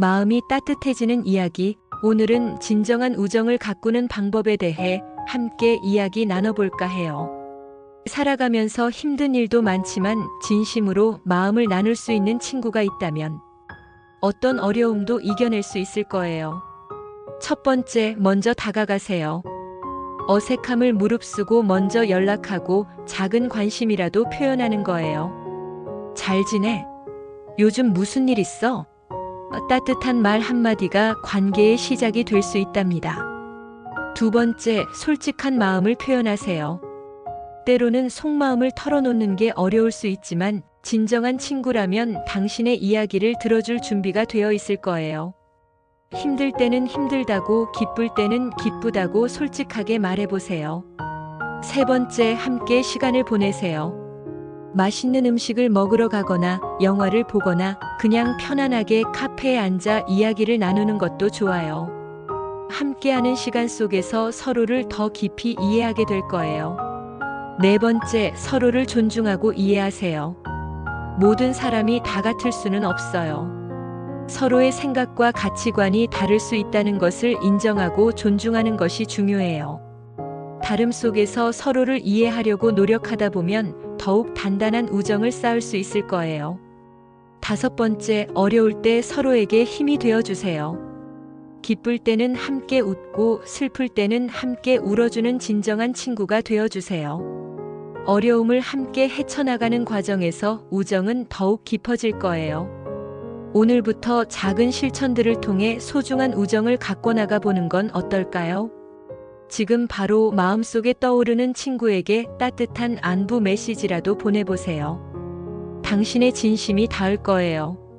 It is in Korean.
마음이 따뜻해지는 이야기. 오늘은 진정한 우정을 가꾸는 방법에 대해 함께 이야기 나눠볼까 해요. 살아가면서 힘든 일도 많지만 진심으로 마음을 나눌 수 있는 친구가 있다면 어떤 어려움도 이겨낼 수 있을 거예요. 첫 번째, 먼저 다가가세요. 어색함을 무릅쓰고 먼저 연락하고 작은 관심이라도 표현하는 거예요. 잘 지내? 요즘 무슨 일 있어? 따뜻한 말 한마디가 관계의 시작이 될 수 있답니다. 두 번째, 솔직한 마음을 표현하세요. 때로는 속마음을 털어놓는 게 어려울 수 있지만 진정한 친구라면 당신의 이야기를 들어줄 준비가 되어 있을 거예요. 힘들 때는 힘들다고 기쁠 때는 기쁘다고 솔직하게 말해보세요. 세 번째, 함께 시간을 보내세요. 맛있는 음식을 먹으러 가거나 영화를 보거나 그냥 편안하게 카페에 앉아 이야기를 나누는 것도 좋아요. 함께하는 시간 속에서 서로를 더 깊이 이해하게 될 거예요. 네 번째, 서로를 존중하고 이해하세요. 모든 사람이 다 같을 수는 없어요. 서로의 생각과 가치관이 다를 수 있다는 것을 인정하고 존중하는 것이 중요해요. 다름 속에서 서로를 이해하려고 노력하다 보면 더욱 단단한 우정을 쌓을 수 있을 거예요. 다섯 번째, 어려울 때 서로에게 힘이 되어 주세요. 기쁠 때는 함께 웃고 슬플 때는 함께 울어주는 진정한 친구가 되어 주세요. 어려움을 함께 헤쳐나가는 과정에서 우정은 더욱 깊어질 거예요. 오늘부터 작은 실천들을 통해 소중한 우정을 갖고 나가 보는 건 어떨까요? 지금 바로 마음속에 떠오르는 친구에게 따뜻한 안부 메시지라도 보내보세요. 당신의 진심이 닿을 거예요.